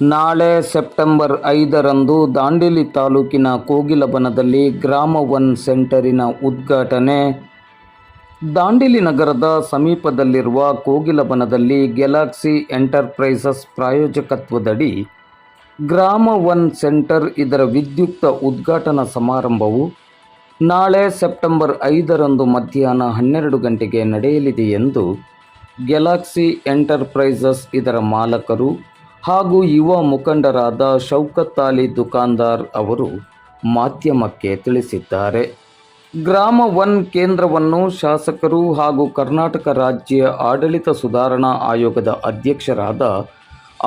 ನಾಳೆ ಸೆಪ್ಟೆಂಬರ್ ಐದರಂದು ದಾಂಡೇಲಿ ತಾಲೂಕಿನ ಕೋಗಿಲಬನದಲ್ಲಿ ಗ್ರಾಮ ಒನ್ ಸೆಂಟರಿನ ಉದ್ಘಾಟನೆ. ದಾಂಡೇಲಿ ನಗರದ ಸಮೀಪದಲ್ಲಿರುವ ಕೋಗಿಲಬನದಲ್ಲಿ ಗ್ಯಾಲಾಕ್ಸಿ ಎಂಟರ್ಪ್ರೈಸಸ್ ಪ್ರಾಯೋಜಕತ್ವದಡಿ ಗ್ರಾಮ ಒನ್ ಸೆಂಟರ್ ಇದರ ವಿದ್ಯುಕ್ತ ಉದ್ಘಾಟನಾ ಸಮಾರಂಭವು ನಾಳೆ ಸೆಪ್ಟೆಂಬರ್ ಐದರಂದು ಮಧ್ಯಾಹ್ನ ಹನ್ನೆರಡು ಗಂಟೆಗೆ ನಡೆಯಲಿದೆ ಎಂದು ಗ್ಯಾಲಾಕ್ಸಿ ಎಂಟರ್ಪ್ರೈಸಸ್ ಇದರ ಮಾಲಕರು ಹಾಗೂ ಯುವ ಮುಖಂಡರಾದ ಶೌಕತ್ ಅಲಿ ದುಕಾನ್ದಾರ್ ಅವರು ಮಾಧ್ಯಮಕ್ಕೆ ತಿಳಿಸಿದ್ದಾರೆ. ಗ್ರಾಮ ಒನ್ ಕೇಂದ್ರವನ್ನು ಶಾಸಕರು ಹಾಗೂ ಕರ್ನಾಟಕ ರಾಜ್ಯ ಆಡಳಿತ ಸುಧಾರಣಾ ಆಯೋಗದ ಅಧ್ಯಕ್ಷರಾದ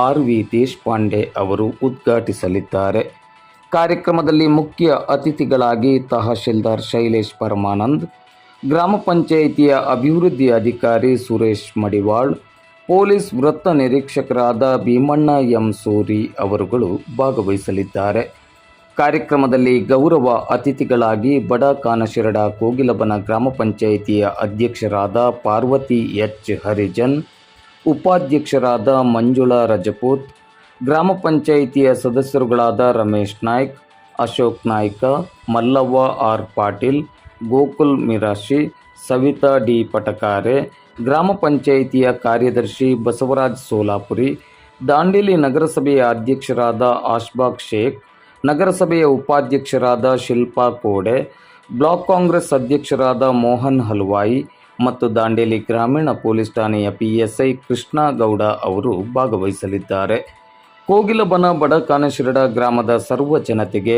ಆರ್ ವಿ ದೇಶಪಾಂಡೆ ಅವರು ಉದ್ಘಾಟಿಸಲಿದ್ದಾರೆ. ಕಾರ್ಯಕ್ರಮದಲ್ಲಿ ಮುಖ್ಯ ಅತಿಥಿಗಳಾಗಿ ತಹಶೀಲ್ದಾರ್ ಶೈಲೇಶ್ ಪರಮಾನಂದ್, ಗ್ರಾಮ ಪಂಚಾಯಿತಿಯ ಅಭಿವೃದ್ಧಿ ಅಧಿಕಾರಿ ಸುರೇಶ್ ಮಡಿವಾಳ್ ಪೊಲೀಸ್ ವೃತ್ತ ನಿರೀಕ್ಷಕರಾದ ಭೀಮಣ್ಣ ಎಂ ಸೂರಿ ಅವರುಗಳು ಭಾಗವಹಿಸಲಿದ್ದಾರೆ. ಕಾರ್ಯಕ್ರಮದಲ್ಲಿ ಗೌರವ ಅತಿಥಿಗಳಾಗಿ ಬಡ ಕಾನಶಿರಡ ಕೋಗಿಲಬನ ಗ್ರಾಮ ಪಂಚಾಯಿತಿಯ ಅಧ್ಯಕ್ಷರಾದ ಪಾರ್ವತಿ ಎಚ್. ಹರಿಜನ್, ಉಪಾಧ್ಯಕ್ಷರಾದ ಮಂಜುಳಾ ರಜಪೂತ್, ಗ್ರಾಮ ಪಂಚಾಯಿತಿಯ ಸದಸ್ಯರುಗಳಾದ ರಮೇಶ್ ನಾಯ್ಕ್, ಅಶೋಕ್ ನಾಯ್ಕ, ಮಲ್ಲವ್ವ ಆರ್ ಪಾಟೀಲ್, ಗೋಕುಲ್ ಮಿರಾಶಿ ಸವಿತಾ ಡಿ ಪಟಕಾರೆ, ಗ್ರಾಮ ಪಂಚಾಯಿತಿಯ ಕಾರ್ಯದರ್ಶಿ ಬಸವರಾಜ್ ಸೋಲಾಪುರಿ, ದಾಂಡೇಲಿ ನಗರಸಭೆಯ ಅಧ್ಯಕ್ಷರಾದ ಆಶ್ಬಾಗ್ ಶೇಖ್, ನಗರಸಭೆಯ ಉಪಾಧ್ಯಕ್ಷರಾದ ಶಿಲ್ಪಾ ಕೋಡೆ, ಬ್ಲಾಕ್ ಕಾಂಗ್ರೆಸ್ ಅಧ್ಯಕ್ಷರಾದ ಮೋಹನ್ ಹಲ್ವಾಯಿ ಮತ್ತು ದಾಂಡೇಲಿ ಗ್ರಾಮೀಣ ಪೊಲೀಸ್ ಠಾಣೆಯ ಪಿಎಸ್ಐ ಕೃಷ್ಣ ಗೌಡ ಅವರು ಭಾಗವಹಿಸಲಿದ್ದಾರೆ. ಕೋಗಿಲಬನ ಬಡಕಾನಶಿರಡ ಗ್ರಾಮದ ಸರ್ವ ಜನತೆಗೆ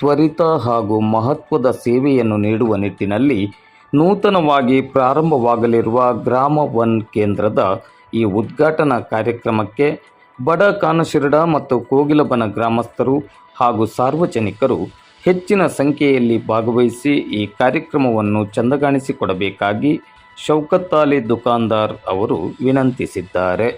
ತ್ವರಿತ ಹಾಗೂ ಮಹತ್ವದ ಸೇವೆಯನ್ನು ನೀಡುವ ನಿಟ್ಟಿನಲ್ಲಿ ನೂತನವಾಗಿ ಪ್ರಾರಂಭವಾಗಲಿರುವ ಗ್ರಾಮ ಒನ್ ಕೇಂದ್ರದ ಈ ಉದ್ಘಾಟನಾ ಕಾರ್ಯಕ್ರಮಕ್ಕೆ ಬಡ ಕಾನಶಿರಡ ಮತ್ತು ಕೋಗಿಲಬನ ಗ್ರಾಮಸ್ಥರು ಹಾಗೂ ಸಾರ್ವಜನಿಕರು ಹೆಚ್ಚಿನ ಸಂಖ್ಯೆಯಲ್ಲಿ ಭಾಗವಹಿಸಿ ಈ ಕಾರ್ಯಕ್ರಮವನ್ನು ಚಂದಗಾಣಿಸಿಕೊಡಬೇಕಾಗಿ ಶೌಕತ್ತಾಲಿ ದುಕಾನ್ದಾರ್ ಅವರು ವಿನಂತಿಸಿದ್ದಾರೆ.